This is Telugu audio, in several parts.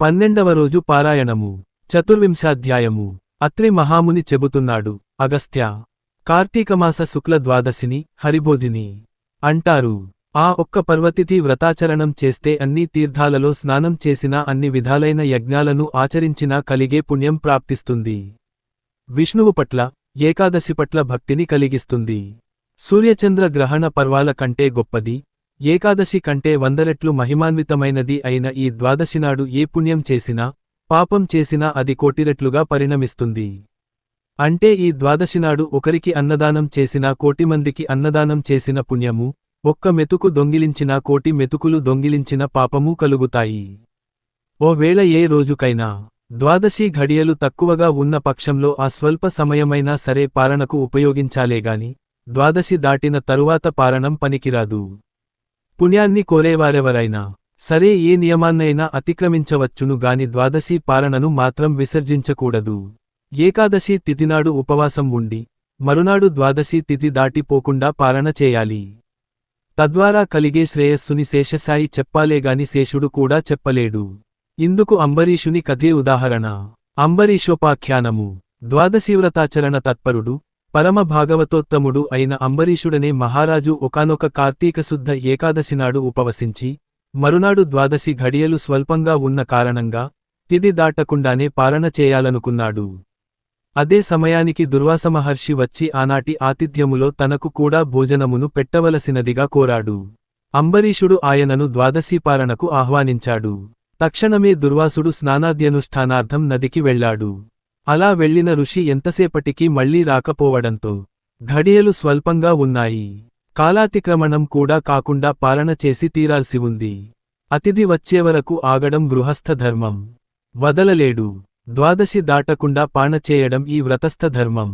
పన్నెండవ రోజు పారాయణము. చతుర్వింశాధ్యాయము. అత్రి మహాముని చెబుతున్నాడు అగస్త్య కార్తీకమాస శుక్ల ద్వాదశిని హరిబోధిని అంటారు ఆ ఒక్క పర్వతిథి వ్రతాచరణం చేస్తే అన్ని తీర్థాలలో స్నానం చేసినా అన్ని విధాలైన యజ్ఞాలను ఆచరించినా కలిగే పుణ్యం ప్రాప్తిస్తుంది. విష్ణువు పట్ల ఏకాదశి పట్ల భక్తిని కలిగిస్తుంది. సూర్యచంద్ర గ్రహణ పర్వాల కంటే గొప్పది ఏకాదశి కంటే వందరెట్లు మహిమాన్వితమైనది అయిన ఈ ద్వాదశినాడు ఏ పుణ్యం చేసినా పాపం చేసినా అది కోటిరెట్లుగా పరిణమిస్తుంది. అంటే ఈ ద్వాదశినాడు ఒకరికి అన్నదానం చేసినా కోటిమందికి అన్నదానం చేసిన పుణ్యము ఒక్క మెతుకు దొంగిలించిన కోటి మెతుకులు దొంగిలించిన పాపమూ కలుగుతాయి. ఓవేళ ఏ రోజుకైనా ద్వాదశి ఘడియలు తక్కువగా ఉన్న పక్షంలో ఆ స్వల్ప సమయమైనా సరే పారణకు ఉపయోగించాలేగాని ద్వాదశి దాటిన తరువాత పారణం పనికిరాదు. పుణ్యాన్ని కోరేవారెవరైనా సరే ఏ నియమాన్నైనా అతిక్రమించవచ్చును గాని ద్వాదశి పారణను మాత్రం విసర్జించకూడదు. ఏకాదశి తిథినాడు ఉపవాసం ఉండి మరునాడు ద్వాదశి తిథి దాటిపోకుండా పారణ చేయాలి. తద్వారా కలిగే శ్రేయస్సుని శేషసాయి చెప్పాలేగాని శేషుడు కూడా చెప్పలేడు. ఇందుకు అంబరీషుని కథే ఉదాహరణ. అంబరీషోపాఖ్యానము. ద్వాదశీవ్రతాచరణ తత్పరుడు పరమ భాగవతోత్తముడు అయిన అంబరీషుడనే మహారాజు ఒకనొక కార్తీకశుద్ధ ఏకాదశినాడు ఉపవసించి మరునాడు ద్వాదశి ఘడియలు స్వల్పంగా ఉన్న కారణంగా తిది దాటకుండానే పారణ చేయాలనుకున్నాడు. అదే సమయానికి దుర్వాస మహర్షి వచ్చి ఆనాటి ఆతిథ్యములో తనకు కూడా భోజనమును పెట్టవలసినదిగా కోరాడు. అంబరీషుడు ఆయనను ద్వాదశీపారణకు ఆహ్వానించాడు. తక్షణమే దుర్వాసుడు స్నానాద్యనుష్ఠానార్థం నదికి వెళ్ళాడు. అలా వెళ్ళిన ఋషి ఎంతసేపటికి మళ్ళీ రాకపోవడంతో ఘడియలు స్వల్పంగా ఉన్నాయి. కాలాతిక్రమణం కూడా కాకుండా పాలన చేసి తీరాల్సి ఉంది. అతిథి వచ్చేవరకు ఆగడం గృహస్థ ధర్మం. వదలలేడు. ద్వాదశి దాటకుండా పానచేయడం ఈ వ్రతస్థ ధర్మం.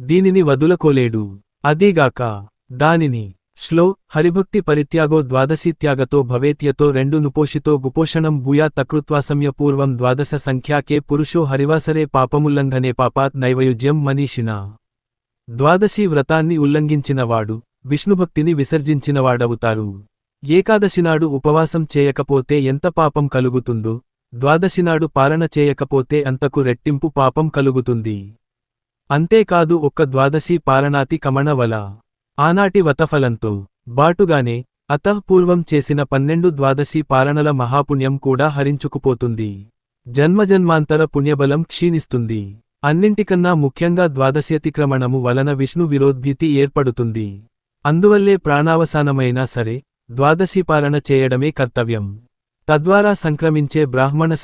దీనిని వదులకోలేడు. అదీగాక దానిని శ్లో హరిభక్తి పరిత్యాగో ద్వాదశీత్యాగతో భవేత్యతో రెండు నుపోషితో గుపోషణం భూయా తకృత్వాసమ్య పూర్వం ద్వాదశ సంఖ్యాకే పురుషో హరివాసరే పాపముల్లంఘనే పాపాత్ నైవయుజ్యం మనీషినా ద్వాదశీ వ్రతాన్ని ఉల్లంఘించినవాడు విష్ణుభక్తిని విసర్జించినవాడవుతారు. ఏకాదశినాడు ఉపవాసం చేయకపోతే ఎంత పాపం కలుగుతుందో ద్వాదశినాడు పాలన చేయకపోతే అంతకు రెట్టింపు పాపం కలుగుతుంది. అంతేకాదు ఒక్క ద్వాదశీ పాలనాతి కమణవల ఆనాటి వతఫలంతో బాటుగానే అతఃపూర్వం చేసిన పన్నెండు ద్వాదశీ పాలనల మహాపుణ్యం కూడా హరించుకుపోతుంది. జన్మజన్మాంతర పుణ్యబలం క్షీణిస్తుంది. అన్నింటికన్నా ముఖ్యంగా ద్వాదశ్యతిక్రమణము వలన విష్ణు విరోద్భీతి ఏర్పడుతుంది. అందువల్లే ప్రాణావసానమైనా సరే ద్వాదశీ పాలన చేయడమే కర్తవ్యం. తద్వారా సంక్రమించే బ్రాహ్మణ